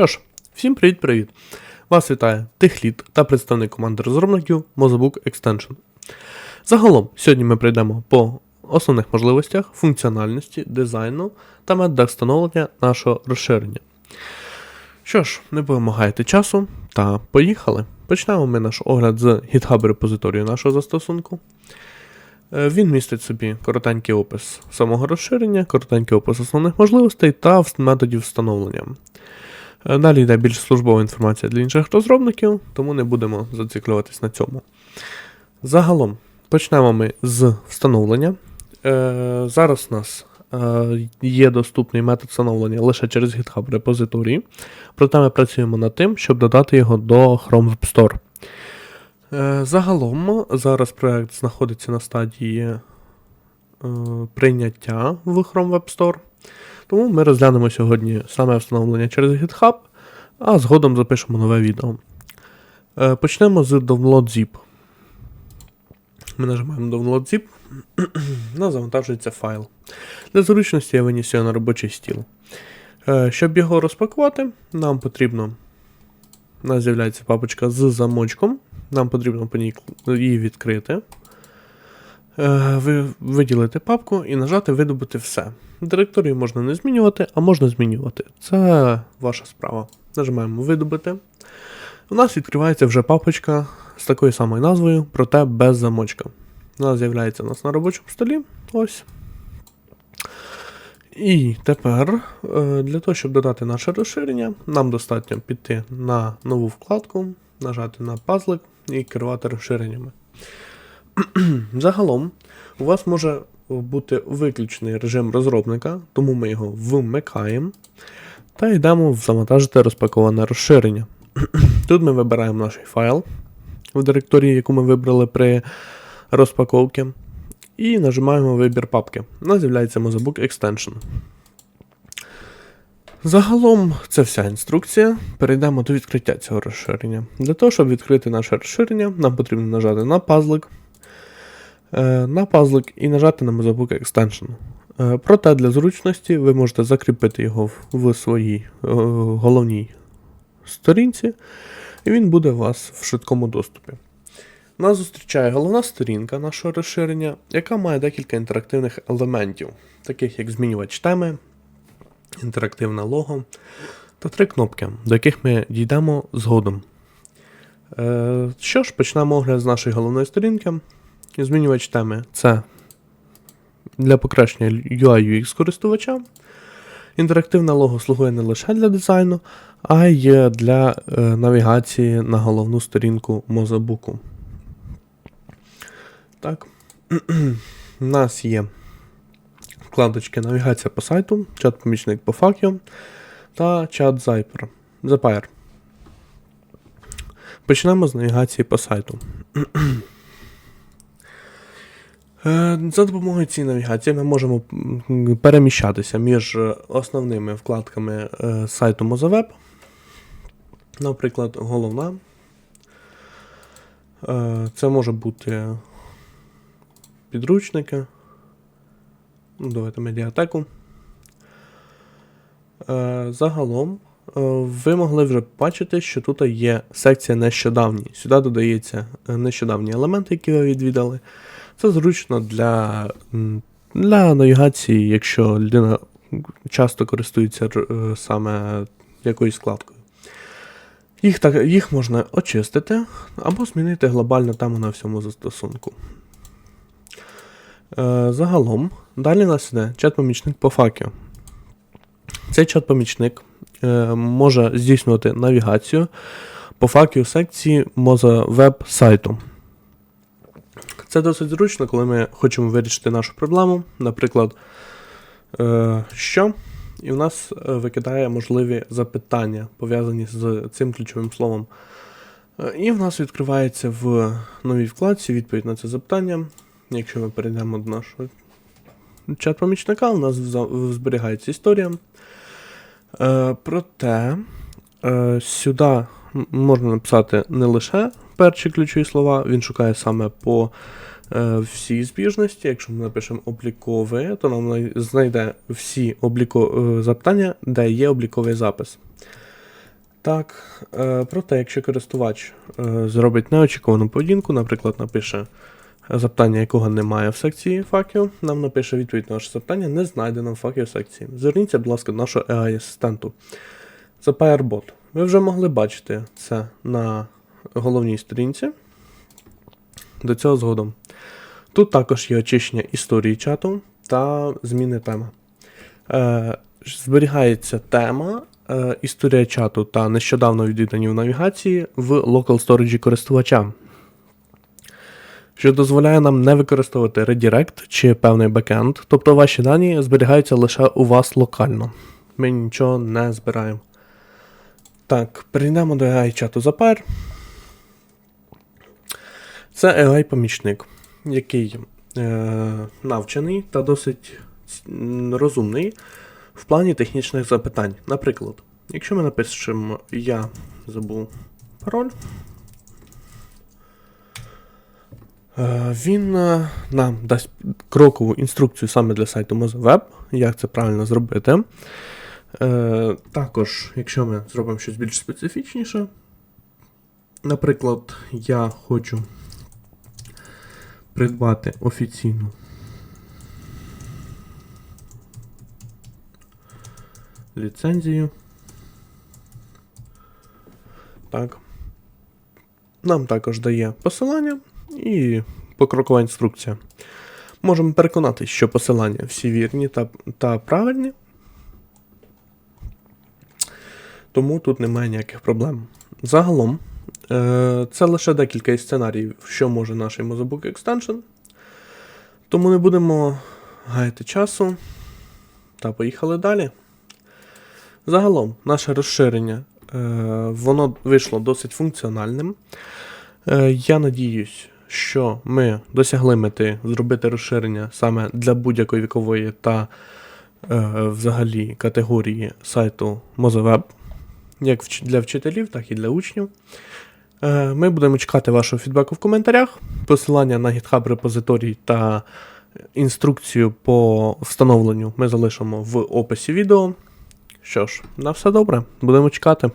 Що ж, всім привіт-привіт! Вас вітає Техліт та представник команди розробників Mozebook Extension. Загалом, сьогодні ми прийдемо по основних можливостях, функціональності, дизайну та методах встановлення нашого розширення. Що ж, не гаяти часу та поїхали. Почнемо ми наш огляд з GitHub репозиторію нашого застосунку. Е, Він містить собі коротенький опис самого розширення, коротенький опис основних можливостей та методів встановлення. Е, Далі йде більш службова інформація для інших розробників, тому не будемо зациклюватись на цьому. Загалом, почнемо ми з встановлення. Е, зараз у нас е, є доступний метод встановлення лише через GitHub репозиторії, проте ми працюємо над тим, щоб додати його до Chrome Web Store. Загалом зараз проект знаходиться на стадії прийняття в Chrome Web Store. Тому ми розглянемо сьогодні саме встановлення через GitHub, а згодом запишемо нове відео. Е, Почнемо з Download Zip. Ми нажимаємо Download Zip, нас завантажується файл. Для зручності я виніс його на робочий стіл. Е, Щоб його розпакувати, нам потрібно. У нас з'являється папочка з замочком. Нам потрібно по ній її відкрити. Е, ви, виділити папку і нажати видобути все. Директорію можна не змінювати, а можна змінювати. Це ваша справа. Нажимаємо видобути. У нас відкривається вже папочка з такою самою назвою, проте без замочка. Вона з'являється у нас на робочому столі. Ось. І тепер е, для того, щоб додати наше розширення, нам достатньо піти на нову вкладку, нажати на пазлик і керувати розширеннями. Загалом, у вас може бути виключений режим розробника, тому ми його вмикаємо та йдемо в завантажити розпаковане розширення. Тут ми вибираємо наш файл в директорії, яку ми вибрали при розпаковці, і нажимаємо вибір папки. У нас з'являється Mozebook Extension. Загалом це вся інструкція. Перейдемо до відкриття цього розширення. Для того, щоб відкрити наше розширення, нам потрібно нажати на пазлик, на пазлик і нажати на Mozebook Extension. Е, Проте для зручності ви можете закріпити його в, своїй е, головній сторінці, і він буде у вас в швидкому доступі. Нас зустрічає головна сторінка нашого розширення, яка має декілька інтерактивних елементів, таких як змінювач теми, інтерактивне лого та три кнопки, до яких ми дійдемо згодом. Е, що ж, почнемо огляд з нашої головної сторінки. Змінювач теми це для покращення UI UX користувача. Інтерактивне лого слугує не лише для дизайну, а й для е, навігації на головну сторінку Мозабуку. Так. У нас є вкладочки навігація по сайту, чат-помічник по факю та чат. Zapier. Почнемо з навігації по сайту. Е, За допомогою цієї навігації ми можемо переміщатися між е, основними вкладками е, сайту Mozaweb. Наприклад, головна. Це може бути підручники. Ну, Давайте медіатеку. Загалом, ви могли вже бачити, що тут є секція нещодавні. Сюди додається нещодавні елементи, які ви відвідали. Це зручно для, для навігації, якщо людина часто користується е, саме якоюсь складкою. Їх, так, їх можна очистити або змінити глобальну тему на всьому застосунку. Е, загалом, далі нас іде чат-помічник по факю. Цей чат-помічник е, може здійснювати навігацію по факю секції Moza сайту. Це досить зручно, коли ми хочемо вирішити нашу проблему. Наприклад, е, що? І в нас е, викидає можливі запитання, пов'язані з цим ключовим словом. Е, І в нас відкривається в новій вкладці відповідь на це запитання. Якщо ми перейдемо до нашого чат-помічника, у нас зберігається історія. Проте сюди можна написати не лише перші ключові слова, він шукає саме по е, всій збіжності. Якщо ми напишемо облікове, то нам знайде всі обліко... е, запитання, де є обліковий запис. Так, е, проте, якщо користувач е, зробить неочікувану поведінку, наприклад, напише запитання, якого немає в секції факів, нам напише відповідь на ваше запитання, не знайдено в факів секції. Зверніться, будь ласка, до нашого AI-асистенту. Це PireBot. Ви вже могли бачити це на головній сторінці. До цього згодом. Тут також є очищення історії чату та зміни теми. Е, зберігається тема, е, історія чату та нещодавно відвідані в навігації в Local Storage користувача, що дозволяє нам не використовувати редирект чи певний бекенд, тобто ваші дані зберігаються лише у вас локально. Ми нічого не збираємо. Так, перейдемо до AI чату Zapier. Це AI-помічник, який е, навчений та досить розумний в плані технічних запитань. Наприклад, якщо ми напишемо Я забув пароль, е, він е, нам дасть крокову інструкцію саме для сайту MozaWeb, як це правильно зробити. Е, також, якщо ми зробимо щось більш специфічніше, наприклад, я хочу придбати офіційну ліцензію. Так. Нам також дає посилання і покрокова інструкція. Можемо переконатися, що посилання всі вірні та, та правильні. Тому тут немає ніяких проблем. Загалом, це лише декілька із сценаріїв, що може наш Mozabook Extension. Тому не будемо гаяти часу та поїхали далі. Загалом, наше розширення е, воно вийшло досить функціональним. Е, я надіюсь, що ми досягли мети зробити розширення саме для будь-якої вікової та е, взагалі категорії сайту MozaWeb, як для вчителів, так і для учнів. Е, Ми будемо чекати вашого фідбеку в коментарях. Посилання на GitHub репозиторій та інструкцію по встановленню ми залишимо в описі відео. Що ж, на все добре, будемо чекати.